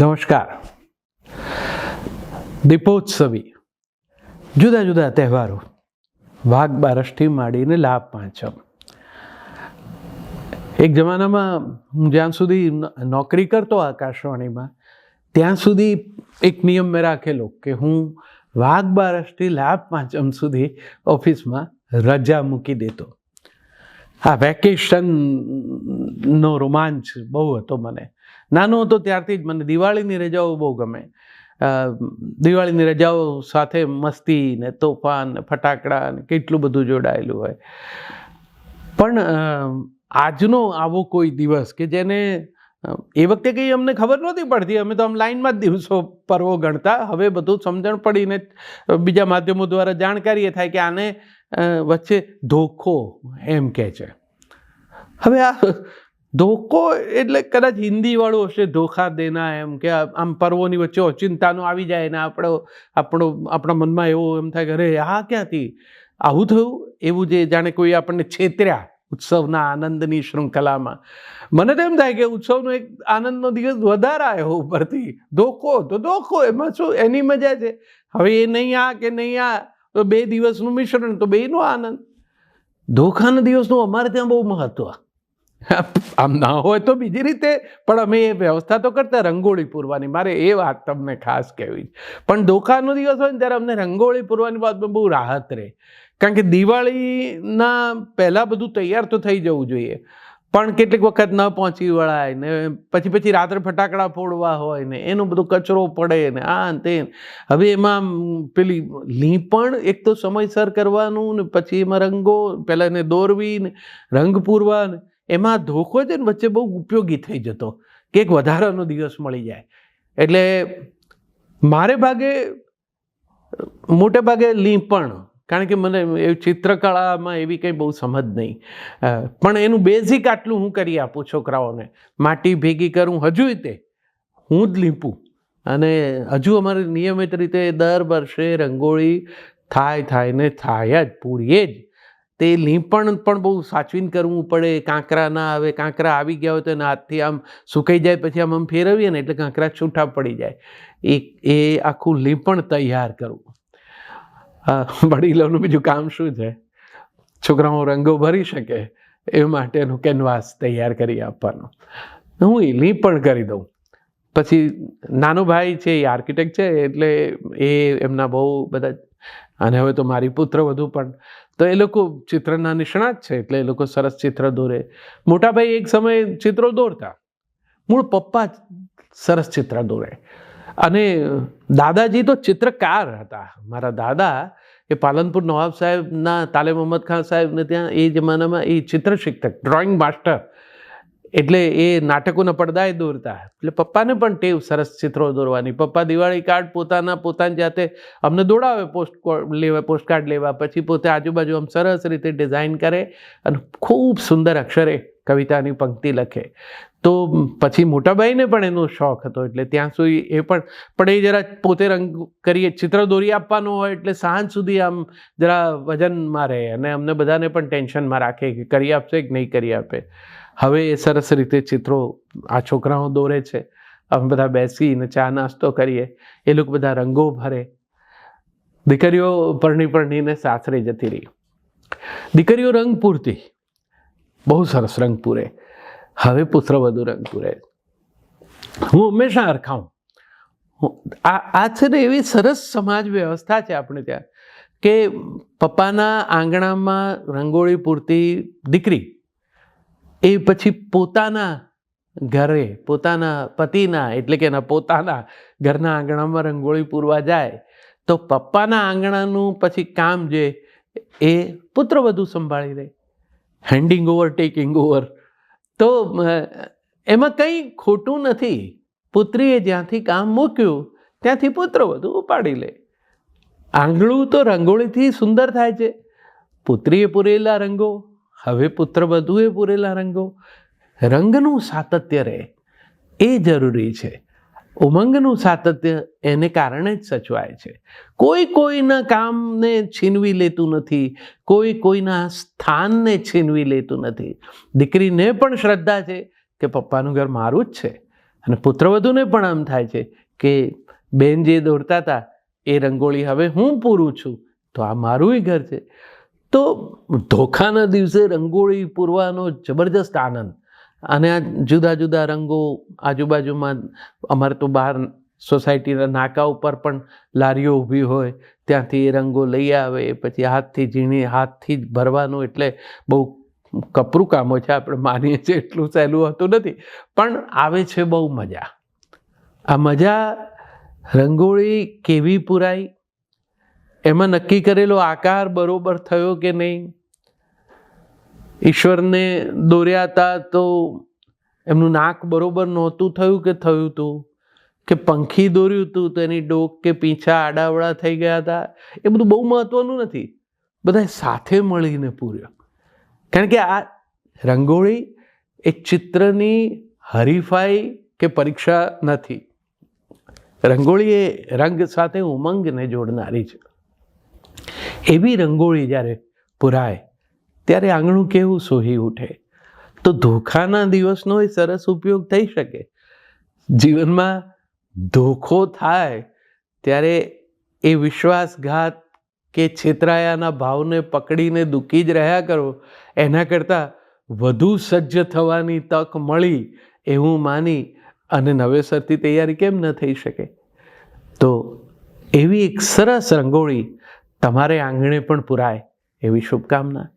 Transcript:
નમસ્કાર. દીપોત્સવી. જુદા જુદા તહેવારો. વાઘ બારસથી માંડીને લાભ પાંચમ. એક જમાનામાં હું જ્યાં સુધી નોકરી કરતો આકાશવાણીમાં, ત્યાં સુધી એક નિયમ મેં રાખેલો કે હું વાઘ બારસથી લાભ પાંચમ સુધી ઓફિસમાં રજા મૂકી દેતો. આ વેકેશનનો રોમાંચ બહુ હતો મને. નાનો હતો ત્યારથી જ મને દિવાળીની રજાઓ બહુ ગમે. દિવાળીની રજાઓ સાથે મસ્તી ને તોફાન ફટાકડા ને કેટલું બધું જોડાયેલું હોય. પણ આજનો આવો કોઈ દિવસ કે જેને એ વખતે કંઈ અમને ખબર નહોતી પડતી. અમે તો આમ લાઈનમાં જ દિવસો, પર્વો ગણતા. હવે બધું સમજણ પડીને બીજા માધ્યમો દ્વારા જાણકારી એ થાય કે આને વચ્ચે ધોખો એમ કહે છે. હવે આ ધોકો એટલે કદાચ હિન્દીવાળું હશે, ધોખા દેના એમ કે આમ પર્વોની વચ્ચે ઓચિંતાનો આવી જાય ને આપણો આપણો, આપણા મનમાં એવો એમ થાય કે, અરે, આ ક્યાંથી? આવું થયું? એવું જે જાણે કોઈ આપણને છેતર્યા ઉત્સવના આનંદની શૃંખલામાં. મને તો એમ થાય કે ઉત્સવનો એક આનંદનો દિવસ વધારે આવ્યો ઉપરથી. ધોકો તો ધોકો એમાં શું, એની મજા છે? હવે એ નહીં આ કે નહીં આ, તો બે દિવસનું મિશ્રણ, તો બેનો આનંદ. ધોખાના દિવસનું અમારે ત્યાં બહુ મહત્વ. આમ ના હોય તો બીજી રીતે, પણ અમે એ વ્યવસ્થા તો કરતા રંગોળી પૂરવાની. મારે એ વાત તમને ખાસ કહેવી છે. પણ ધોખાનો દિવસ હોય ને ત્યારે અમને રંગોળી પૂરવાની વાતમાં બહુ રાહત રહે. કારણ કે દિવાળીના પહેલાં બધું તૈયાર તો થઈ જવું જોઈએ. પણ કેટલીક વખત ન પહોંચી વળાય ને પછી પછી રાત્રે ફટાકડા ફોડવા હોય ને એનો બધો કચરો પડે ને આ તે હવે એમાં પેલી લીંપણ એક તો સમયસર કરવાનું ને પછી એમાં રંગો, પહેલાં એને દોરવી ને રંગ પૂરવા ને એમાં ધોખો છે ને વચ્ચે બહુ ઉપયોગી થઈ જતો. કે એક વધારાનો દિવસ મળી જાય. એટલે મારે ભાગે, મોટે ભાગે લીંપણ. કારણ કે મને એ ચિત્રકળામાં એવી કંઈ બહુ સમજ નહીં. પણ એનું બેઝિક આટલું હું કરી આપું છોકરાઓને. માટી ભેગી કરું હજુ તે. હું જ લીંપું. અને હજુ અમારે નિયમિત રીતે દર વર્ષે રંગોળી થાય થાય ને થાય જ, પૂરીએ જ. તે લીંપણ પણ બહુ સાચવીને કરવું પડે. કાંકરા ના આવે, કાંકરા આવી ગયા હોય તો એના હાથથી આમ સુકાઈ જાય, પછી આમ આમ ફેરવીએ ને એટલે કાંકરા છૂટા પડી જાય. એ એ આખું લીંપણ તૈયાર કરવું. વડીલોનું બીજું કામ શું છે? છોકરાઓ રંગો ભરી શકે એ માટેનું કેનવાસ તૈયાર કરી આપવાનું. હું એ લીંપણ કરી દઉં. પછી નાનો ભાઈ છે, એ આર્કિટેક્ટ છે, એટલે એ એમના બહુ બધા અને હવે તો મારી પુત્ર વધુ પણ. તો એ લોકો ચિત્રના નિષ્ણાત છે એટલે એ લોકો સરસ ચિત્ર દોરે. મોટાભાઈ એક સમયે ચિત્રો દોરતા. મૂળ પપ્પા સરસ ચિત્ર દોરે. અને દાદાજી તો ચિત્રકાર હતા. મારા દાદા એ પાલનપુર નવાબ સાહેબના તાલે મોહમ્મદ ખાન સાહેબને ત્યાં એ જમાનામાં એ ચિત્ર શિક્ષક ડ્રોઈંગ માસ્ટર એટલે એ નાટકોના પડદાએ દોરતા. એટલે પપ્પાને પણ ટેવ સરસ ચિત્રો દોરવાની. પપ્પા દિવાળી કાર્ડ પોતાના પોતાની જાતે અમને દોડાવે પોસ્ટ લેવા પોસ્ટ કાર્ડ લેવા. પછી પોતે આજુબાજુ આમ સરસ રીતે ડિઝાઇન કરે અને ખૂબ સુંદર અક્ષરે કવિતાની પંક્તિ લખે. તો પછી મોટાભાઈને પણ એનો શોખ હતો, એટલે ત્યાં સુધી એ પણ પણ એ જરા પોતે રંગ કરીએ, ચિત્ર દોરી આપવાનું હોય એટલે સાંજ સુધી આમ જરા વજનમાં રહે અને અમને બધાને પણ ટેન્શનમાં રાખે કે કરી આપશે કે નહીં કરી આપે. હવે એ સરસ રીતે ચિત્રો આ છોકરાઓ દોરે છે. અમે બધા બેસીને ચા નાસ્તો કરીએ, એ લોકો બધા રંગો ભરે. દીકરીઓ પરણી પરણીને સાસરે જતી રહી. દીકરીઓ રંગ પૂરતી. બહુ સરસ રંગ પૂરે. હવે પુત્ર વધુ રંગ પૂરે. હું હંમેશા અરખાઉં હું- આ છે ને એવી સરસ સમાજ વ્યવસ્થા છે આપણે ત્યાં, કે પપ્પાના આંગણામાં રંગોળી પૂરતી દીકરી, એ પછી પોતાના ઘરે, પોતાના પતિના, એટલે કે એના પોતાના ઘરના આંગણામાં રંગોળી પૂરવા જાય, તો પપ્પાના આંગણાનું પછી કામ જે, એ પુત્ર વધુ સંભાળી લે. હેન્ડિંગ ઓવર ટેકિંગ ઓવર તો એમાં કંઈ ખોટું નથી. પુત્રીએ જ્યાંથી કામ મૂક્યું, ત્યાંથી પુત્ર વધુ ઉપાડી લે. આંગળું તો રંગોળીથી સુંદર થાય છે. પુત્રીએ પૂરેલા રંગો, હવે પુત્ર વધુએ પૂરેલા રંગો. રંગનું સાતત્ય રહે. એ જરૂરી છે. ઉમંગનું સાતત્ય એને કારણે જ સચવાય છે. કોઈ કોઈના કામને છીનવી લેતું નથી, કોઈ કોઈના સ્થાનને છીનવી લેતું નથી. દીકરીને પણ શ્રદ્ધા છે કે પપ્પાનું ઘર મારું જ છે અને પુત્રવધુને પણ આમ થાય છે કે બેન જે દોરતા હતા એ રંગોળી હવે હું પૂરું છું, તો આ મારું ઘર છે. તો ધોખાના દિવસે રંગોળી પૂરવાનો જબરજસ્ત આનંદ અને આ જુદા જુદા રંગો આજુબાજુમાં અમારે તો બહાર સોસાયટીના નાકા ઉપર પણ લારીઓ ઊભી હોય, ત્યાંથી એ રંગો લઈ આવે, પછી હાથથી ઝીણી, હાથથી જ ભરવાનું એટલે બહુ કપરું કામો છે, આપણે માનીએ છીએ એટલું સહેલું હોતું નથી. પણ આવે છે બહુ મજા. આ મજા રંગોળી કેવી પુરાઈ? એમાં નક્કી કરેલો આકાર બરોબર થયો કે નહીં? ઈશ્વરને દોર્યા હતા તો એમનું નાક બરોબર નહોતું થયું કે થયું હતું કે પંખી દોર્યું હતું તો એની ડોક કે પીંછા આડાવડા થઈ ગયા હતા? એ બધું બહુ મહત્વનું નથી. બધા સાથે મળીને પૂર્યો. કારણ કે આ રંગોળી એ ચિત્રની હરીફાઈ કે પરીક્ષા નથી. રંગોળી એ રંગ સાથે ઉમંગને જોડનારી છે. એવી રંગોળી જ્યારે પુરાય ત્યારે આંગણું કેવું સોહી ઉઠે? તો ધોખાના દિવસનો એ સરસ ઉપયોગ થઈ શકે. જીવનમાં ધોખો થાય ત્યારે એ વિશ્વાસઘાત કે છેતરાયાના ભાવને પકડીને દુઃખી જ રહ્યા કરો, એના કરતાં વધુ સજ્જ થવાની તક મળી એવું માની અને નવેસરથી તૈયારી કેમ ન થઈ શકે? તો એવી એક સરસ રંગોળી તમારે આંગણે પણ પુરાય એવી શુભકામના.